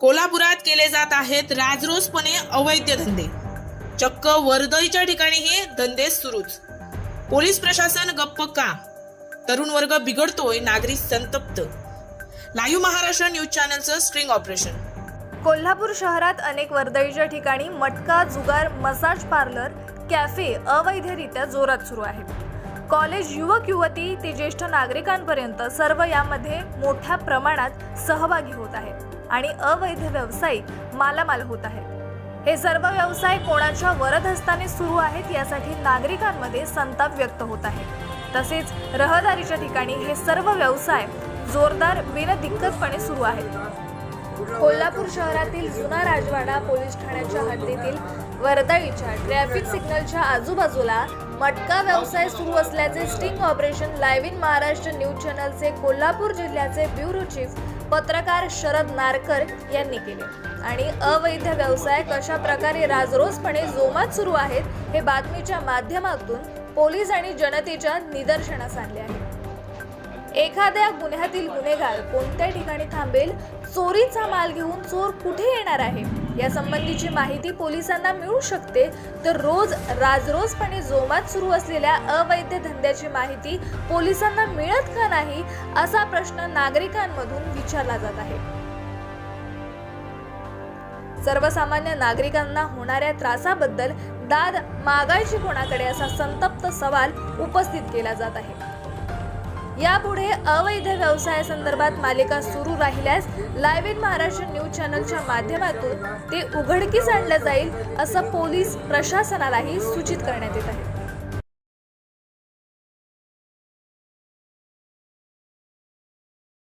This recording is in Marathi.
कोल्हापुरात केले जात आहेत राजरोसपणे अवैध धंदे. चक्क वर्दळीच्या ठिकाणी हे धंदे सुरूच. पोलीस प्रशासन गप्प का? तरुण वर्ग बिघडतोय नागरिक संतप्त. लाईव्ह महाराष्ट्र न्यूज चॅनलचं स्ट्रिंग ऑपरेशन. कोल्हापूर शहरात अनेक वर्दळीच्या ठिकाणी मटका जुगार मसाज पार्लर कॅफे अवैधरित्या जोरात सुरू आहेत कॉलेज युवक युवती ते ज्येष्ठ नागरिकांपर्यंत सर्व यामध्ये मोठ्या प्रमाणात सहभागी होत आहेत आणि अवैध व्यावसायिक मालामाल होत आहेत. हे सर्व व्यवसाय कोणाच्या वरदहस्ताने सुरू आहेत यासाठी नागरिकांमध्ये संताप व्यक्त होत आहे. तसेच रहदारीच्या ठिकाणी हे सर्व व्यवसाय जोरदार बिनदिक्कतपणे सुरू आहेत. कोल्हापूर शहरातील जुना राजवाडा पोलीस ठाण्याच्या हद्दीतील वर्दळीच्या ट्रॅफिक सिग्नलच्या आजूबाजूला मटका व्यवसाय सुरू असल्याचे sting operation live in Maharashtra news चॅनलचे Kolhapur जिल्ह्याचे ब्युरो चीफ पत्रकार शरद नारकर यांनी केले. आणि अवैध व्यवसाय कशा प्रकारे राजरोसपणे जोमात सुरू आहेत हे बातमीच्या माध्यमातून पोलीस आणि जनतेच्या निदर्शनास आणले आहे. एखाद्या गुन्ह्यातील गुन्हेगार कोणत्या ठिकाणी थांबेल? चोरीचा माल घेऊन चोर कुठे येणार आहे? या संबंधीची माहिती पोलिसांना मिळू शकते. तर रोज राजरोजपणे जोमात सुरू असलेल्या अवैध धंद्याची माहिती पोलिसांना मिळत का नाही असा प्रश्न नागरिकांमधून विचारला जात आहे. सर्वसामान्य नागरिकांना होणाऱ्या त्रासाबद्दल दाद मागायची कोणाकडे असा संतप्त सवाल उपस्थित केला जात आहे. यापुढे अवैध व्यवसायासंदर्भात मालिका सुरू राहिल्यास लाईव्ह इन महाराष्ट्र न्यूज चॅनलच्या माध्यमातून ते उघडकीस आणलं जाईल असं पोलीस प्रशासनालाही सूचित करण्यात येत आहे.